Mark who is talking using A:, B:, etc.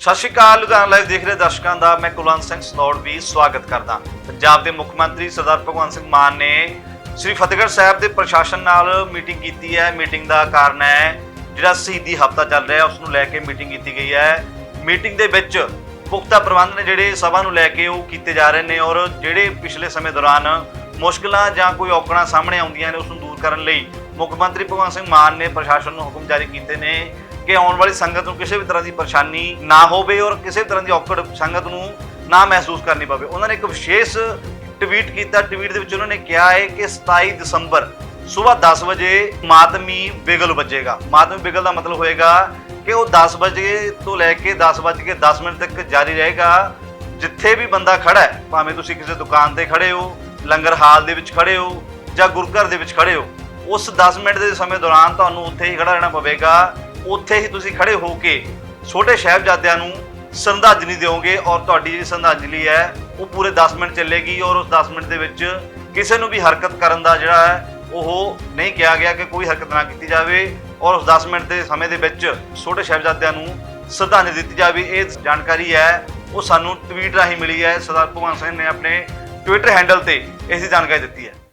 A: ਸਤਿ ਸ਼੍ਰੀ ਅਕਾਲ, ਲੁਧਿਆਣਾ ਲਾਈਵ ਦੇਖ ਰਹੇ ਦਰਸ਼ਕਾਂ ਦਾ, ਮੈਂ ਕੁਲਵੰਤ ਸਿੰਘ ਸਨੌੜ ਵੀ ਸਵਾਗਤ ਕਰਦਾ। ਪੰਜਾਬ ਦੇ ਮੁੱਖ ਮੰਤਰੀ ਸਰਦਾਰ ਭਗਵੰਤ ਸਿੰਘ ਮਾਨ ਨੇ ਸ੍ਰੀ ਫਤਿਹਗੜ੍ਹ ਸਾਹਿਬ ਦੇ ਪ੍ਰਸ਼ਾਸਨ ਨਾਲ ਮੀਟਿੰਗ ਕੀਤੀ ਹੈ। ਮੀਟਿੰਗ ਦਾ ਕਾਰਨ ਹੈ, ਜਿਹੜਾ ਸ਼ਹੀਦੀ ਹਫਤਾ ਚੱਲ ਰਿਹਾ, ਉਸ ਨੂੰ ਲੈ ਕੇ ਮੀਟਿੰਗ ਕੀਤੀ ਗਈ ਹੈ। ਮੀਟਿੰਗ ਦੇ ਵਿੱਚ ਪੁਖਤਾ ਪ੍ਰਬੰਧ ਨੇ ਜਿਹੜੇ ਸਭਾ ਨੂੰ ਲੈ ਕੇ ਉਹ ਕੀਤੇ ਜਾ ਰਹੇ ਨੇ ਔਰ ਜਿਹੜੇ ਪਿਛਲੇ ਸਮੇਂ ਦੌਰਾਨ ਮੁਸ਼ਕਲਾਂ ਜਾਂ ਕੋਈ ਔਕੜਾਂ ਸਾਹਮਣੇ ਆਉਂਦੀਆਂ ਨੇ, ਉਸ ਨੂੰ ਦੂਰ ਕਰਨ ਲਈ ਮੁੱਖ ਮੰਤਰੀ ਭਗਵੰਤ ਸਿੰਘ ਮਾਨ ਨੇ ਪ੍ਰਸ਼ਾਸਨ ਨੂੰ ਹੁਕਮ ਜਾਰੀ ਕੀਤੇ ਨੇ। ਕਿ ਆਉਣ ਵਾਲੀ ਸੰਗਤ ਨੂੰ ਕਿਸੇ ਵੀ ਤਰ੍ਹਾਂ ਦੀ ਪਰੇਸ਼ਾਨੀ ਨਾ ਹੋਵੇ ਔਰ ਕਿਸੇ ਵੀ ਤਰ੍ਹਾਂ ਦੀ ਔਕੜ ਸੰਗਤ ਨੂੰ ਨਾ ਮਹਿਸੂਸ ਕਰਨੀ ਪਵੇ। ਉਹਨਾਂ ਨੇ ਇੱਕ ਵਿਸ਼ੇਸ਼ ਟਵੀਟ ਕੀਤਾ। ਟਵੀਟ ਦੇ ਵਿੱਚ ਉਹਨਾਂ ਨੇ ਕਿਹਾ ਹੈ ਕਿ 27 ਦਸੰਬਰ ਸਵੇਰ 10 ਵਜੇ ਮਾਤਮੀ ਬਿਗਲ ਵੱਜੇਗਾ। ਮਾਤਮੀ ਬਿਗਲ ਦਾ ਮਤਲਬ ਹੋਏਗਾ ਕਿ ਉਹ 10 ਵਜੇ ਤੋਂ ਲੈ ਕੇ 10 ਵੱਜ ਕੇ 10 ਮਿੰਟ ਤੱਕ ਜਾਰੀ ਰਹੇਗਾ। ਜਿੱਥੇ ਵੀ ਬੰਦਾ ਖੜਾ ਹੈ, ਭਾਵੇਂ ਤੁਸੀਂ ਕਿਸੇ ਦੁਕਾਨ ਤੇ ਖੜੇ ਹੋ, ਲੰਗਰ ਹਾਲ ਦੇ ਵਿੱਚ ਖੜੇ ਹੋ ਜਾਂ ਗੁਰਘਰ ਦੇ ਵਿੱਚ ਖੜੇ ਹੋ, ਉਸ 10 ਮਿੰਟ ਦੇ ਸਮੇਂ ਦੌਰਾਨ ਤੁਹਾਨੂੰ ਉੱਥੇ ਹੀ ਖੜਾ ਰਹਿਣਾ ਪਵੇਗਾ। ਉੱਥੇ ਹੀ ਤੁਸੀਂ ਖੜੇ ਹੋ ਕੇ ਛੋਟੇ ਸਾਹਿਬਜ਼ਾਦਿਆਂ ਨੂੰ ਸ਼ਰਧਾਂਜਲੀ ਦਿਓਗੇ ਔਰ ਤੁਹਾਡੀ ਜਿਹੜੀ ਸ਼ਰਧਾਂਜਲੀ ਹੈ, ਉਹ ਪੂਰੇ 10 ਮਿੰਟ ਚੱਲੇਗੀ ਔਰ ਉਸ 10 ਮਿੰਟ ਦੇ ਵਿੱਚ ਕਿਸੇ ਨੂੰ ਵੀ ਹਰਕਤ ਕਰਨ ਦਾ ਜਿਹੜਾ ਹੈ, ਉਹ ਨਹੀਂ ਕਿਹਾ ਗਿਆ ਕਿ ਕੋਈ ਹਰਕਤ ਨਾ ਕੀਤੀ ਜਾਵੇ ਔਰ ਉਸ 10 ਮਿੰਟ ਦੇ ਸਮੇਂ ਦੇ ਵਿੱਚ ਛੋਟੇ ਸਾਹਿਬਜ਼ਾਦਿਆਂ ਨੂੰ ਸ਼ਰਧਾਂਜਲੀ ਦਿੱਤੀ ਜਾਵੇ। ਇਹ ਜਾਣਕਾਰੀ ਹੈ, ਉਹ ਸਾਨੂੰ ਟਵੀਟ ਰਾਹੀਂ ਮਿਲੀ ਹੈ, ਸਰਦਾਰ ਭਗਵੰਤ ਸਿੰਘ ਨੇ ਆਪਣੇ ਟਵਿੱਟਰ ਹੈਂਡਲ ਤੇ ਇਸ ਦੀ ਜਾਣਕਾਰੀ ਦਿੱਤੀ ਹੈ।